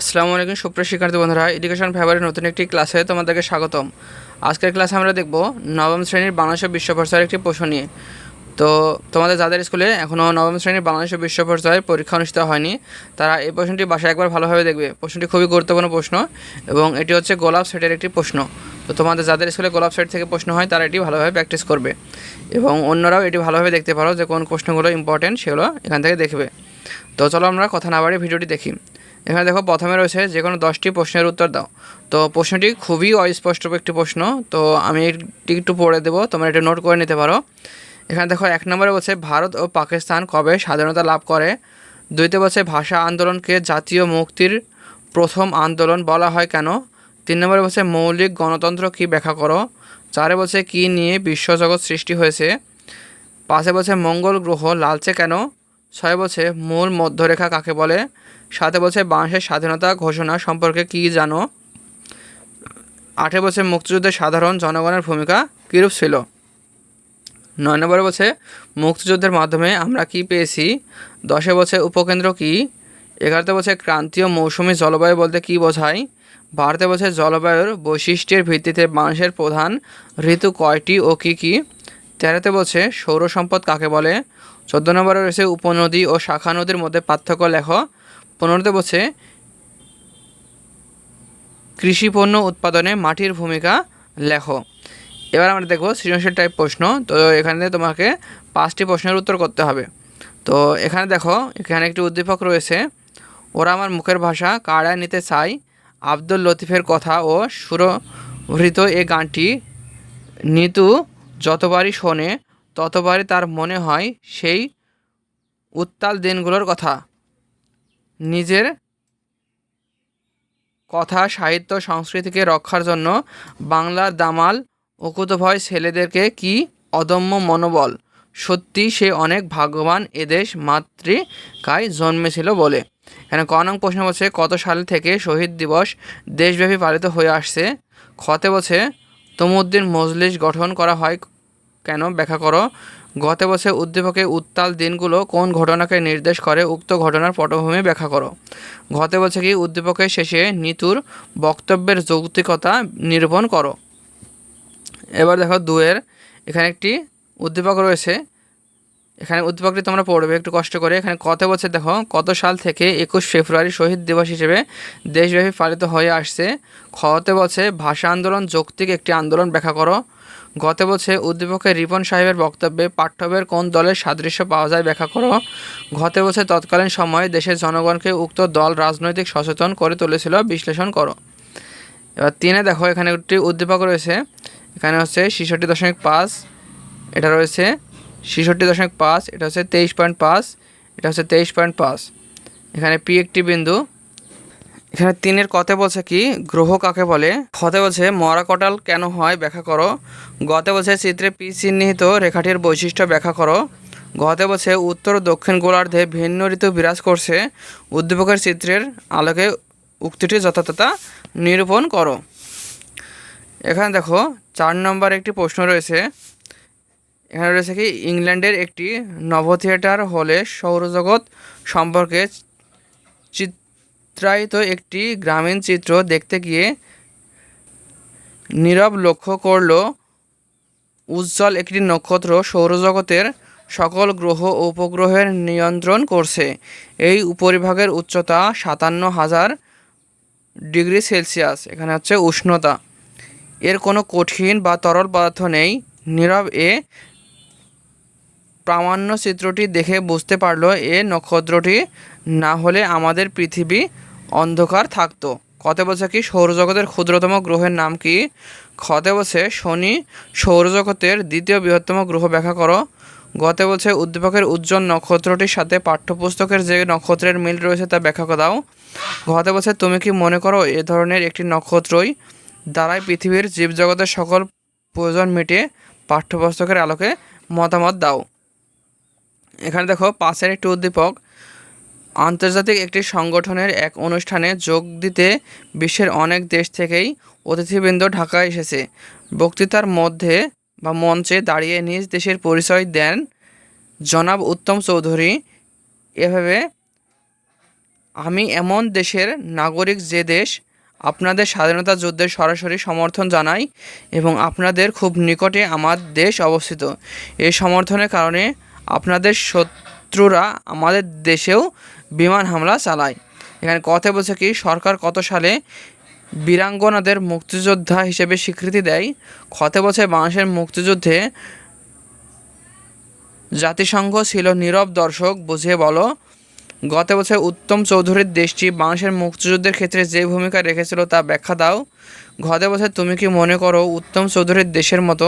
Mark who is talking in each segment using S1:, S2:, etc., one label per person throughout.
S1: আসসালামু আলাইকুম, সুপ্রিয় শিক্ষার্থী বন্ধুরা এডুকেশন ফেভারের নতুন একটি ক্লাসে তোমাদেরকে স্বাগতম। আজকের ক্লাসে আমরা দেখব নবম শ্রেণির বাংলাদেশ ও বিশ্ব পর্যায়ের একটি প্রশ্ন নিয়ে। তো তোমাদের যাদের স্কুলে এখনও নবম শ্রেণির বাংলাদেশ বিশ্ব পরীক্ষা অনুষ্ঠিত হয়নি, তারা এই প্রশ্নটি বাসায় একবার ভালোভাবে দেখবে। প্রশ্নটি খুবই গুরুত্বপূর্ণ প্রশ্ন এবং এটি হচ্ছে গোলাপ সেটের একটি প্রশ্ন। তো তোমাদের যাদের স্কুলে গোলাপ সেট থেকে প্রশ্ন হয়, তারা এটি ভালোভাবে প্র্যাকটিস করবে এবং অন্যরাও এটি ভালোভাবে দেখতে পারো যে কোন প্রশ্নগুলো ইম্পর্টেন্ট সেগুলো এখান থেকে দেখবে। তো চলো আমরা কথা না বাড়ি ভিডিওটি দেখি। এখানে দেখো প্রথমে রয়েছে যে কোনো দশটি প্রশ্নের উত্তর দাও। তো প্রশ্নটি খুবই অস্পষ্ট একটি প্রশ্ন, তো আমি এটি একটু পড়ে দেবো, তোমরা এটা নোট করে নিতে পারো। এখানে দেখো এক নম্বরে বলছে, ভারত ও পাকিস্তান কবে স্বাধীনতা লাভ করে? দুইতে বলছে, ভাষা আন্দোলনকে জাতীয় মুক্তির প্রথম আন্দোলন বলা হয় কেন? তিন নম্বরে বলছে, মৌলিক গণতন্ত্র কী ব্যাখ্যা করো? চারে বলছে, কী নিয়ে বিশ্বজগৎ সৃষ্টি হয়েছে? পাশে বলছে, মঙ্গল গ্রহ লালচে কেন? ছয় বলছে মূল মধ্যরেখা কাকে বলে? সাথে বলছে বাংলাদেশের স্বাধীনতা ঘোষণা সম্পর্কে কী জানো? আটে বছর মুক্তিযুদ্ধে সাধারণ জনগণের ভূমিকা কীরূপ ছিল? নয় নম্বরে বলছে, মুক্তিযুদ্ধের মাধ্যমে আমরা কি পেয়েছি? দশে বছর উপকেন্দ্র কি? এগারোতে বছর ক্রান্তীয় মৌসুমি জলবায়ু বলতে কী বোঝায়? বারোতে বছর জলবায়ুর বৈশিষ্ট্যের ভিত্তিতে বাংলাদেশের প্রধান ঋতু কয়টি ও কী কী? তেরোতে বলছে, সৌর সম্পদ কাকে বলে? চোদ্দ নম্বরে রয়েছে উপনদী ও শাখা নদীর মধ্যে পার্থক্য লেখ। পনেরোতে বলছে কৃষি পণ্য উৎপাদনে মাটির ভূমিকা লেখো। এবার আমরা দেখব সৃজনশীল টাইপ প্রশ্ন। তো এখানে তোমাকে পাঁচটি প্রশ্নের উত্তর করতে হবে। তো এখানে দেখো, এখানে একটি উদ্দীপক রয়েছে, ওরা আমার মুখের ভাষা কাড়ায় নিতে চাই আব্দুল লতিফের কথা ও সুরভৃত এ গানটি নিতু যতবারই শোনে ততবারই তার মনে হয় সেই উত্তাল দিনগুলোর কথা। নিজের কথা, সাহিত্য, সংস্কৃতিকে রক্ষার জন্য বাংলার দামাল অকুতভয় ছেলেদেরকে কি অদম্য মনোবল? সত্যি সে অনেক ভাগ্যবান এদেশ মাতৃকায় জন্মেছিল বলে। এখানে ক নং প্রশ্ন বলছে, কত সাল থেকে শহীদ দিবস দেশব্যাপী পালিত হয়ে আসছে? খতে বলছে, তমুদ্দিন মজলিস গঠন করা হয় কেন ব্যাখ্যা করো? গত বছর উদ্দীপকে উত্তাল দিনগুলো কোন ঘটনাকে নির্দেশ করে উক্ত ঘটনার পটভূমি ব্যাখ্যা করো? গত বছর কি উদ্দীপকের শেষে নিতুর বক্তব্যের যৌক্তিকতা নিরূপণ করো? এবার দেখো দুয়ের এখানে একটি উদ্দীপক রয়েছে। এখানে উদ্দীপকটি তোমরা পড়বে, একটু কষ্ট করে। এখানে কত বছর দেখো, কত সাল থেকে একুশ ফেব্রুয়ারি শহীদ দিবস হিসেবে দেশব্যাপী পালিত হয়ে আসছে। খতে বছর ভাষা আন্দোলন যৌক্তিক একটি আন্দোলন ব্যাখ্যা করো। গত বছর উদ্দীপকের রিপন সাহেবের বক্তব্যে পাঠ্যবের কোন দলের সাদৃশ্য পাওয়া যায় ব্যাখ্যা করো। গত বছর তৎকালীন সময়ে দেশের জনগণকে উক্ত দল রাজনৈতিক সচেতন করে তুলেছিল, বিশ্লেষণ করো। এবার তিনে দেখো, এখানে একটি উদ্দীপক রয়েছে। এখানে হচ্ছে ছেষট্টি দশমিক পাঁচ, এটা রয়েছে ছেষট্টি দশমিক পাঁচ, এটা হচ্ছে তেইশ পয়েন্ট পাঁচ, এটা হচ্ছে তেইশ পয়েন্ট পাঁচ। এখানে পি একটি বিন্দু এখানে তিনের কতে বলছে কি? গ্রহ কাকে বলে? ফতে বলছে, মরা কটাল কেন হয় ব্যাখ্যা করো। গতে বলছে, চিত্রে পি চিহ্নিত রেখাটির বৈশিষ্ট্য ব্যাখ্যা করো। গতে বলছে, উত্তর ও দক্ষিণ গোলার্ধে ভিন্ন ঋতু বিরাজ করছে। উদ্দীপকের চিত্রের আলোকে উক্তিটি যথাযথতা নিরূপণ করো। এখানে দেখো, চার নম্বর একটি প্রশ্ন রয়েছে। এখানে রয়েছে কি? ইংল্যান্ডের একটি নভ থিয়েটার হলে সৌরজগৎ সম্পর্কে চিত্রায়িত একটি গ্রামীণ চিত্র দেখতে গিয়ে নীরব লক্ষ্য করল, উজ্জ্বল একটি নক্ষত্র সৌরজগতের সকল গ্রহ ও উপগ্রহের নিয়ন্ত্রণ করছে। এই উপরিভাগের উচ্চতা সাতান্ন হাজার ডিগ্রি সেলসিয়াস, এখানে হচ্ছে উষ্ণতা। এর কোনো কঠিন বা তরল পদার্থ নেই। নীরব এ প্রামাণ্য চিত্রটি দেখে বুঝতে পারল, এ নক্ষত্রটি না হলে আমাদের পৃথিবী অন্ধকার থাকতো। কত বলছে কি, সৌরজগতের ক্ষুদ্রতম গ্রহের নাম কি? খতে বলছে, শনি, সৌরজগতের দ্বিতীয় বৃহত্তম গ্রহ ব্যাখ্যা করো। গতে বলছে, উদ্দীপকের উজ্জ্বল নক্ষত্রটির সাথে পাঠ্যপুস্তকের যে নক্ষত্রের মিল রয়েছে তা ব্যাখ্যা দাও। ঘতে বলছে, তুমি কি মনে করো এ ধরনের একটি নক্ষত্রই দ্বারাই পৃথিবীর জীবজগতের সকল প্রয়োজন মিটিয়ে পাঠ্যপুস্তকের আলোকে মতামত দাও। এখানে দেখো, পাশের একটি উদ্দীপক আন্তর্জাতিক একটি সংগঠনের এক অনুষ্ঠানে যোগ দিতে বিশ্বের অনেক দেশ থেকেই অতিথিবৃন্দ ঢাকায় এসেছে। বক্তৃতার মধ্যে বা মঞ্চে দাঁড়িয়ে নিজ দেশের পরিচয় দেন জনাব উত্তম চৌধুরী। এভাবে, আমি এমন দেশের নাগরিক যে দেশ আপনাদের স্বাধীনতা যুদ্ধের সরাসরি সমর্থন জানাই এবং আপনাদের খুব নিকটে আমার দেশ অবস্থিত। এই সমর্থনের কারণে আপনাদের শত্রুরা আমাদের দেশেও বিমান হামলা চালায়। এখানে কথা বলছে কি, সরকার কত সালে বীরাঙ্গনাদের মুক্তিযোদ্ধা হিসেবে স্বীকৃতি দেয়? ক্ষতে বছর বাংলাদেশের মুক্তিযুদ্ধে জাতিসংঘ ছিল নীরব দর্শক, বুঝিয়ে বলো গত বছর উত্তম চৌধুরীর দেশটি বাংলাদেশের মুক্তিযুদ্ধের ক্ষেত্রে যে ভূমিকা রেখেছিল তা ব্যাখ্যা দাও। গত বছর তুমি কি মনে করো উত্তম চৌধুরীর দেশের মতো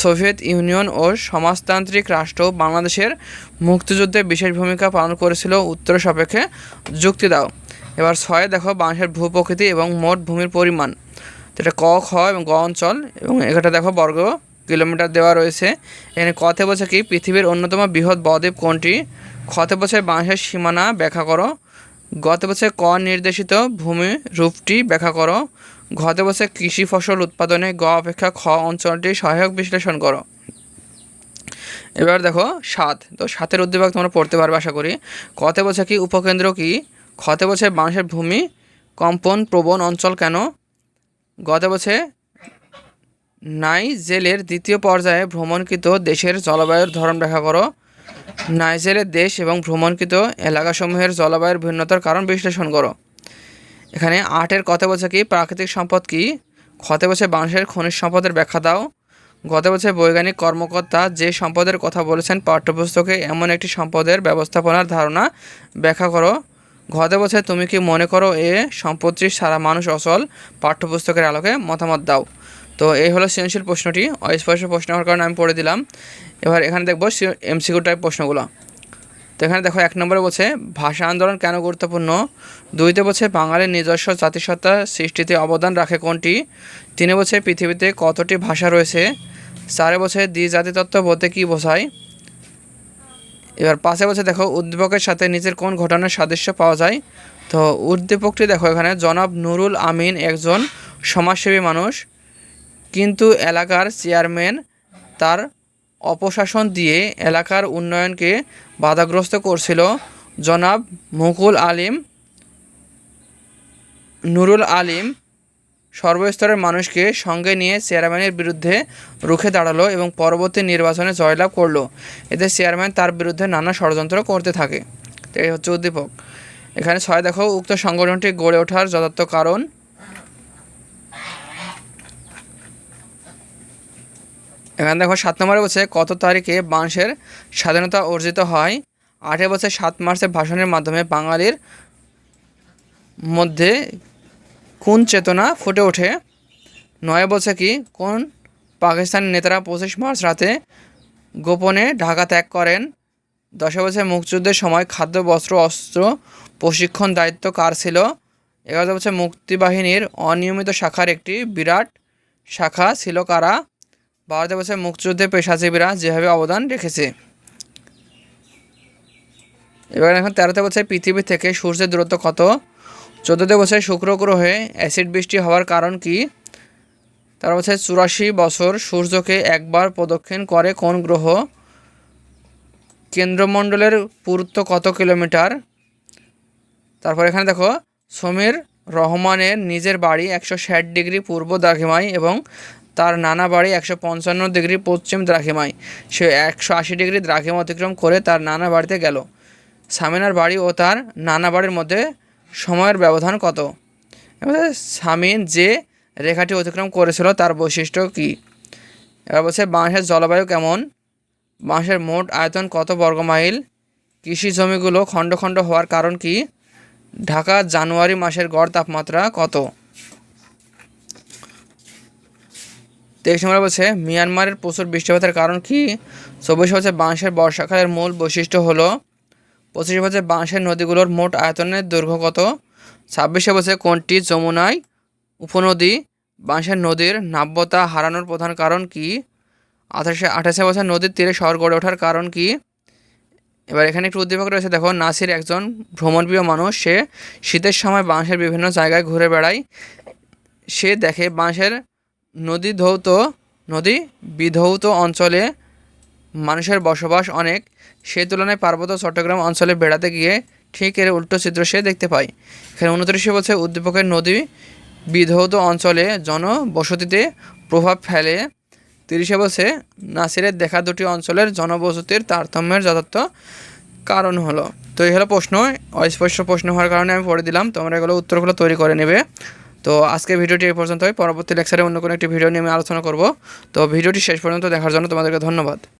S1: সোভিয়েত ইউনিয়ন ও সমাজতান্ত্রিক রাষ্ট্র বাংলাদেশের মুক্তিযুদ্ধে বিশেষ ভূমিকা পালন করেছিল? উত্তর সাপেক্ষে যুক্তি দাও। এবার ছয়, দেখো বাংলাদেশের ভূপ্রকৃতি এবং মোট ভূমির পরিমাণ। এটা ক, খ এবং গ অঞ্চল এবং এটা দেখো বর্গ কিলোমিটার দেওয়া রয়েছে। এখানে কতে বলছে কি, পৃথিবীর অন্যতম বৃহৎ বদ্বীপ কোনটি? ক্ষতে বছর বাংলাদেশের সীমানা, ব্যাখ্যা করো। গত বছর ক নির্দেশিত ভূমি রূপটি, ব্যাখ্যা করো। গত বছর কৃষি ফসল উৎপাদনে গ অপেক্ষা খ অঞ্চলটি সহায়ক বিশ্লেষণ করো। এবার দেখো সাত। তো সাতের উদ্দীপক তোমরা পড়তে পারবে, আশা করি। কতে বছর কি, উপকেন্দ্র কি? ক্ষতে বছর বাংলাদেশের ভূমি, কম্পন প্রবণ অঞ্চল কেন? গত বছর নাইজেলের দ্বিতীয় পর্যায়ে ভ্রমণকৃত দেশের জলবায়ুর ধরন ব্যাখ্যা করো। নাইজেলের দেশ এবং ভ্রমণকৃত এলাকাসমূহের জলবায়ুর ভিন্নতার কারণ বিশ্লেষণ করো। এখানে আটের কথা বলছে কি প্রাকৃতিক সম্পদ কি? ক্ষতে বছর বাংলাদেশের খনিজ সম্পদের ব্যাখ্যা দাও। গত বছর বৈজ্ঞানিক কর্মকর্তা যে সম্পদের কথা বলেছেন পাঠ্যপুস্তকে এমন একটি সম্পদের ব্যবস্থাপনার ধারণা ব্যাখ্যা করো। গত বছর তুমি কি মনে করো এ সম্পত্তি সারা মানুষ অচল? পাঠ্যপুস্তকের আলোকে মতামত দাও। তো এই হলো সৃজনশীল প্রশ্নটি। অস্পষ্ট প্রশ্ন হওয়ার কারণে আমি পড়ে দিলাম। এবার এখানে দেখব এমসিকিউ টাইপ প্রশ্নগুলো। তো এখানে দেখো, এক নম্বরে বলছে, ভাষা আন্দোলন কেন গুরুত্বপূর্ণ? দুইতে বলছে, বাঙালির নিজস্ব জাতিসত্তা সৃষ্টিতে অবদান রাখে কোনটি? তিনে বছর পৃথিবীতে কতটি ভাষা রয়েছে? চারে বছর দ্বি জাতিতত্ত্ব বলতে কী বোঝায়? এবার পাঁচে বছর দেখো, উদ্দীপকের সাথে নিজের কোন ঘটনার সাদৃশ্য পাওয়া যায়? তো উদ্দীপকটি দেখো এখানে, জনাব নুরুল আমিন একজন সমাজসেবী মানুষ। কিন্তু এলাকার চেয়ারম্যান তার অপশাসন দিয়ে এলাকার উন্নয়নকে বাধাগ্রস্ত করছিল। জনাব মুকুল আলিম, নুরুল আলিম সর্বস্তরের মানুষকে সঙ্গে নিয়ে চেয়ারম্যানের বিরুদ্ধে রুখে দাঁড়াল এবং পরবর্তী নির্বাচনে জয়লাভ করল। এতে চেয়ারম্যান তার বিরুদ্ধে নানা ষড়যন্ত্র করতে থাকে। এই হচ্ছে উদ্দীপক। এখানে ছয় দেখো, উক্ত সংগঠনটি গড়ে ওঠার যথার্থ কারণ এখানে দেখো সাত নম্বরে বলছে কত তারিখে বাংলাদেশের স্বাধীনতা অর্জিত হয়? আঠে বছর সাত মার্চের ভাষণের মাধ্যমে বাঙালির মধ্যে কোন চেতনা ফুটে ওঠে? নয় বছর কি, কোন পাকিস্তানি নেতারা পঁচিশ মার্চ রাতে গোপনে ঢাকা ত্যাগ করেন? দশ বছর মুক্তিযুদ্ধের সময় খাদ্য, বস্ত্র, অস্ত্র প্রশিক্ষণ দায়িত্ব কার ছিল? এগারো বছর মুক্তিবাহিনীর অনিয়মিত শাখার একটি বিরাট শাখা ছিল কারা? ভারতে বছর মুক্তিযুদ্ধে পেশাজীবীরা যেভাবে অবদান রেখেছে। এবার এখন তেরোতে বছর পৃথিবী থেকে সূর্যের দূরত্ব কত? চোদ্দোতে বছর শুক্র গ্রহে অ্যাসিড বৃষ্টি হওয়ার কারণ কি? তার বছর চুরাশি বছর সূর্যকে একবার প্রদক্ষিণ করে কোন গ্রহ? কেন্দ্রমণ্ডলের পুরুত্ব কত কিলোমিটার? তারপর এখানে দেখো, সমীর রহমানের নিজের বাড়ি একশো ষাট ডিগ্রি পূর্ব দ্রাঘিমায় এবং তার নানা বাড়ি একশো পঞ্চান্ন ডিগ্রি পশ্চিম দ্রাঘিমায়। সে একশো আশি ডিগ্রি দ্রাঘিমা অতিক্রম করে তার নানা বাড়িতে গেল। সামিনার বাড়ি ও তার নানা বাড়ির মধ্যে সময়ের ব্যবধান কত? এবার সামিন যে রেখাটি অতিক্রম করেছিল তার বৈশিষ্ট্য কী? এবার বলছে বাঁশের জলবায়ু কেমন? বাঁশের মোট আয়তন কত বর্গমাইল? কৃষি জমিগুলো খণ্ড খণ্ড হওয়ার কারণ কি? ঢাকা জানুয়ারি মাসের গড় তাপমাত্রা কত? তেইশ নম্বর বলছে, মিয়ানমারের প্রচুর বৃষ্টিপাতের কারণ কি? চব্বিশ বছর বাঁশের বর্ষাকালের মূল বৈশিষ্ট্য হলো পঁচিশ বছর বাঁশের নদীগুলোর মোট আয়তনের দৈর্ঘ্য কত? ছাব্বিশে বছর কোনটি যমুনায় উপনদী? বাঁশের নদীর নাব্যতা হারানোর প্রধান কারণ কি? আঠাশে আঠাশে বছর নদীর তীরে শহর গড়ে ওঠার কারণ কি? এবার এখানে একটু উদ্দীপক রয়েছে, দেখো, নাসির একজন ভ্রমণপ্রিয় মানুষ, সে শীতের সময় বাঁশের বিভিন্ন জায়গায় ঘুরে বেড়ায়। সে দেখে বাঁশের নদী ধৌত, নদী বিধৌত অঞ্চলে মানুষের বসবাস অনেক। সেই তুলনায় পার্বত্য চট্টগ্রাম অঞ্চলে বেড়াতে গিয়ে ঠিক এর উল্টো চিত্র সে দেখতে পায়। এখানে উনত্রিশে বলছে উদ্দীপকের নদী বিধৌত অঞ্চলে জনবসতিতে প্রভাব ফেলে। তিরিশে বলছে নাসিরের দেখা দুটি অঞ্চলের জনবসতির তারতম্যের যথার্থ কারণ হলো। তো এই হলো প্রশ্ন। অস্পষ্ট প্রশ্ন হওয়ার কারণে আমি পড়ে দিলাম। তোমরা এগুলো উত্তরগুলো তৈরি করে নেবে। তো আজকে ভিডিওটি এই পর্যন্তই। পরবর্তী লেকচারে অন্য কোনো একটি ভিডিও নিয়ে আমি আলোচনা করব। তো ভিডিওটি শেষ পর্যন্ত দেখার জন্য তোমাদেরকে ধন্যবাদ।